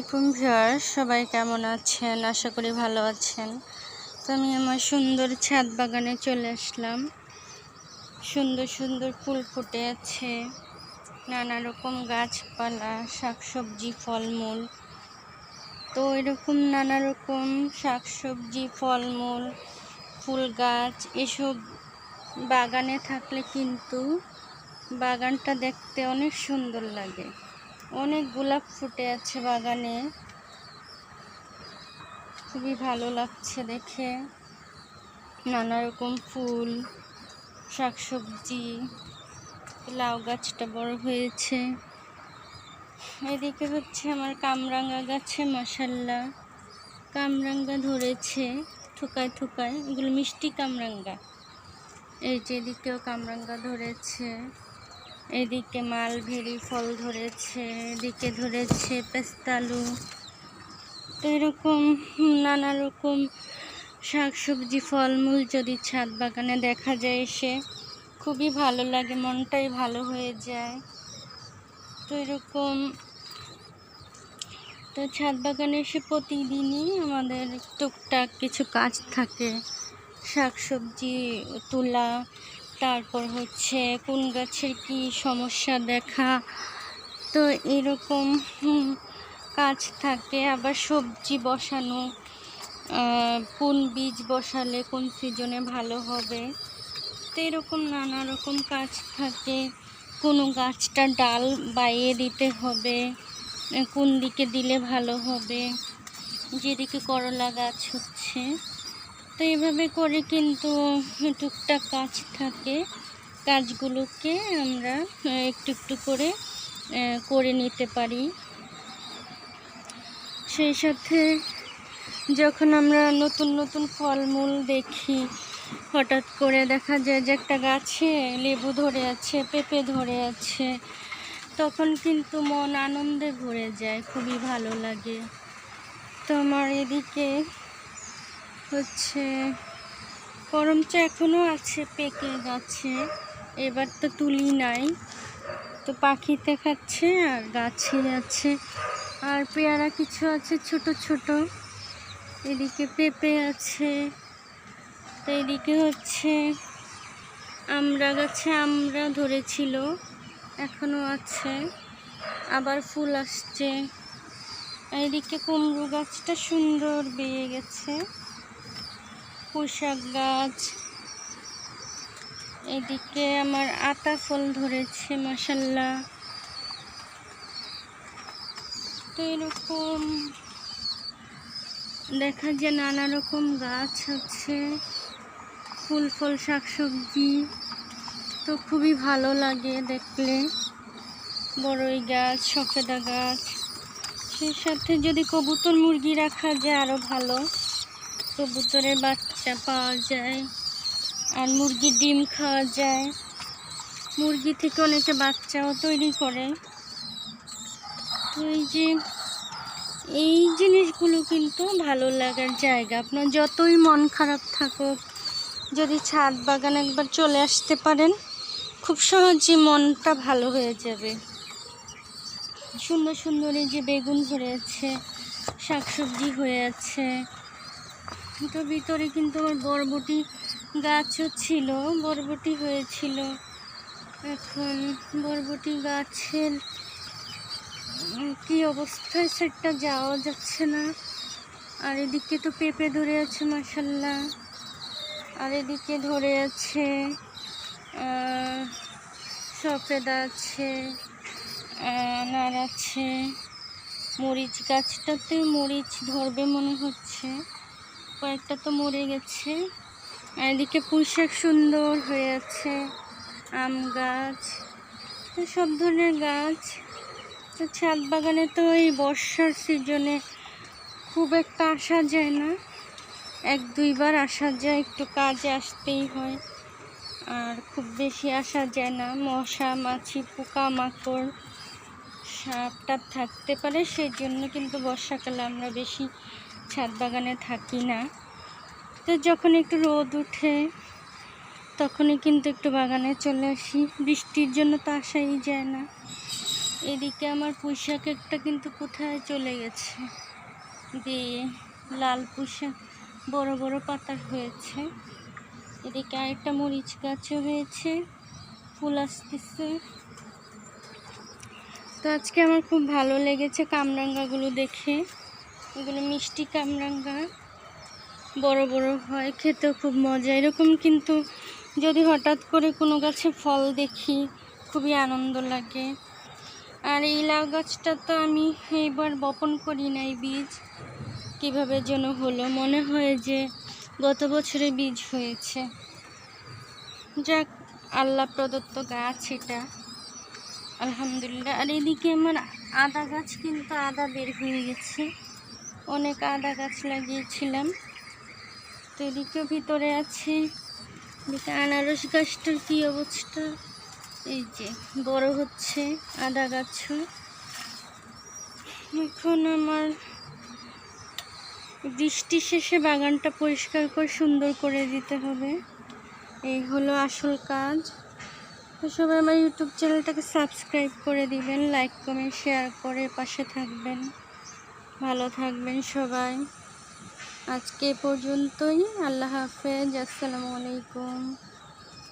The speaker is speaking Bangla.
আলাইকুম ভিউয়ার সবাই কেমন আছেন? আশা করি ভালো আছেন। তো আমি আমার সুন্দর ছাদ বাগানে চলে আসলাম। সুন্দর সুন্দর ফুল ফুটে আছে। নানা রকম গাছপালা, শাকসবজি, ফলমূল। তো এরকম নানা রকম শাকসবজি, ফলমূল, ফুল গাছ, এসব বাগানে থাকলে কিন্তু বাগানটা দেখতে অনেক সুন্দর লাগে। অনেক গোলাপ ফুটে আছে বাগানে। খুবই ভালো লাগছে দেখে। নানা রকম ফুল, শাকসবজি, লাউ গাছটা বড় হয়েছে। এদিকে হচ্ছে আমার কামরাঙ্গা গাছে মশাল্লা কামরাঙ্গা ধরেছে থুকায় থুকায় এগুলো মিষ্টি কামরাঙ্গা। এই যে এদিকেও কামরাঙ্গা ধরেছে। এদিকে মালভেরি ফল ধরেছে, এদিকে ধরেছে পেস্তালু তো এরকম নানা রকম শাকসবজি, ফলমূল যদি ছাদ বাগানে দেখা যায় এসে, খুবই ভালো লাগে, মনটাই ভালো হয়ে যায়। তো এরকম, তো ছাদ বাগানে এসে প্রতিদিনই আমাদের টুকটাক কিছু কাজ থাকে। শাকসবজি, তোলা তারপর হচ্ছে কোন গাছের কি সমস্যা দেখা। তো এরকম কাজ থাকে। আবার সবজি বসানো কোন বীজ বসালে কোন সিজনে ভালো হবে। তো এরকম নানা রকম কাজ থাকে। কোনো গাছটা ডাল বাইয়ে দিতে হবে, কোন দিকে দিলে ভালো হবে। যেদিকে করলা গাছ হচ্ছে। তো এইভাবে করে কিন্তু টুকটাক কাজ থাকে। কাজগুলোকে আমরা একটু একটু করে করে নিতে পারি। সেই সাথে যখন আমরা নতুন নতুন ফলমূল দেখি, হঠাৎ করে দেখা যায় যে একটা গাছে লেবু ধরে আছে, পেঁপে ধরে আছে, তখন কিন্তু মন আনন্দে ভরে যায়, খুবই ভালো লাগে। তো আমার এদিকে হচ্ছে করমচা এখনও আছে পেকে গাছে, এবার তো তুলি নাই। তো পাখিতে খাচ্ছে আর গাছে আছে আর পেয়ারা কিছু আছে ছোট ছোট। এদিকে পেঁপে আছে, তো এদিকে হচ্ছে আমরা গাছে আমরা ধরেছিল এখনও আছে। আবার ফুল আসছে। এদিকে কুমড়ো গাছটা সুন্দর বেয়ে গেছে। পোশাক গাছ। এদিকে আমার আতা ফল ধরেছে মশাল্লা তো এরকম দেখা যায় নানা রকম গাছ আছে ফুল ফল, শাকসবজি। তো খুবই ভালো লাগে দেখলে। বড়ই গাছ, সফেদা গাছ। সেই সাথে যদি কবুতর মুরগি রাখা যায় আরও ভালো। কবুতরের বাচ্চা পাওয়া যায় আর মুরগির ডিম খাওয়া যায়। মুরগি থেকে অনেকে বাচ্চাও তৈরি করে। তো এই যে, এই জিনিসগুলো কিন্তু ভালো লাগার জায়গা। আপনার যতই মন খারাপ থাকুক, যদি ছাদ বাগান একবার চলে আসতে পারেন, খুব সহজে মনটা ভালো হয়ে যাবে। সুন্দর সুন্দর এই যে বেগুন ধরে আছে শাকসবজি হয়ে আছে তো ভিতরে কিন্তু আমার বরবটি গাছও ছিল, বরবটি হয়েছিল। এখন বরবটি গাছের কি অবস্থায় সেটা যাওয়া যাচ্ছে না। আর এদিকে তো পেঁপে ধরে আছে মাসাল্লাহ আর এদিকে ধরে আছে সফেদা আছে, আনার আছে। মরিচ, গাছটাতে মরিচ ধরবে মনে হচ্ছে। কয়েকটা তো মরে গেছে। এদিকে পুঁইশাক সুন্দর হয়ে আছে, আম গাছ, সব ধরনের গাছ। তো ছাদ বাগানে তো এই বর্ষার সিজনে খুব একটা আসা যায় না। এক দুইবার আসা যায়, একটু কাজে আসতেই হয়। আর খুব বেশি আসা যায় না। মশা, মাছি, পোকা, মাকড়, সাপটা থাকতে পারে সেই জন্য কিন্তু বর্ষাকালে আমরা বেশি ছাদ বাগানে থাকি না। তো যখন একটু রোদ উঠে, তখনই কিন্তু একটু বাগানে চলে আসি। বৃষ্টির জন্য তো আসাই যায় না। এদিকে আমার পুঁইশাক একটা কিন্তু কোথায় চলে গেছে। দিয়ে লাল পুঁইশাক বড় বড় পাতার হয়েছে। এদিকে আরেকটা মরিচ গাছও হয়েছে, ফুল আসতেছে। তো আজকে আমার খুব ভালো লেগেছে কামরাঙ্গাগুলো দেখে। এগুলো মিষ্টি কামরাঙ্গা। বড় বড় হয়, খেতেও খুব মজা। এরকম কিন্তু যদি হঠাৎ করে কোনো গাছে ফল দেখি, খুবই আনন্দ লাগে। আর এই লাউ গাছটা তো আমি এইবার বপন করি নাই বীজ। কীভাবে যেন হলো, মনে হয় যে গত বছরে বীজ হয়েছে। যাক, আল্লাহ প্রদত্ত গাছ এটা। আলহামদুলিল্লাহ। আর এদিকে আমার আদা গাছ কিন্তু আদা বের হয়ে গেছে। অনেক আদা গাছ লাগিয়েছিলাম। তো এদিকে ভিতরে আছে। এদিকে আনারস গাছটার কী অবস্থা? এই যে, বড় হচ্ছে আদা গাছও। এখন আমার বৃষ্টি শেষে বাগানটা পরিষ্কার করে সুন্দর করে দিতে হবে। এই হলো আসল কাজ। তো সবাই আমার ইউটিউব চ্যানেলটাকে সাবস্ক্রাইব করে দিবেন, লাইক, কমেন্ট, শেয়ার করে পাশে থাকবেন। ভালো থাকবেন সবাই। আজকে পর্যন্তই। আল্লাহ হাফেজ। আসসালামু আলাইকুম।